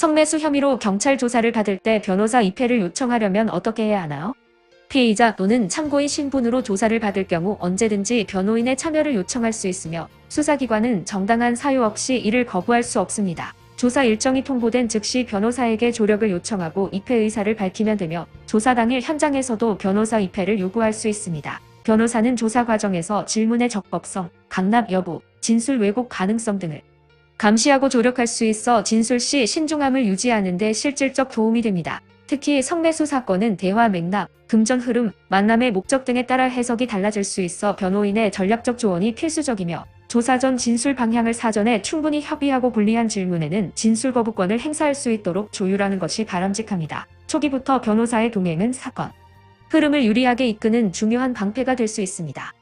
성매수 혐의로 경찰 조사를 받을 때 변호사 입회를 요청하려면 어떻게 해야 하나요? 피의자 또는 참고인 신분으로 조사를 받을 경우 언제든지 변호인의 참여를 요청할 수 있으며 수사기관은 정당한 사유 없이 이를 거부할 수 없습니다. 조사 일정이 통보된 즉시 변호사에게 조력을 요청하고 입회 의사를 밝히면 되며 조사 당일 현장에서도 변호사 입회를 요구할 수 있습니다. 변호사는 조사 과정에서 질문의 적법성, 강납 여부, 진술 왜곡 가능성 등을 감시하고 조력할 수 있어 진술 시 신중함을 유지하는 데 실질적 도움이 됩니다. 특히 성매수 사건은 대화 맥락, 금전 흐름, 만남의 목적 등에 따라 해석이 달라질 수 있어 변호인의 전략적 조언이 필수적이며 조사 전 진술 방향을 사전에 충분히 협의하고 분리한 질문에는 진술 거부권을 행사할 수 있도록 조율하는 것이 바람직합니다. 초기부터 변호사의 동행은 사건, 흐름을 유리하게 이끄는 중요한 방패가 될 수 있습니다.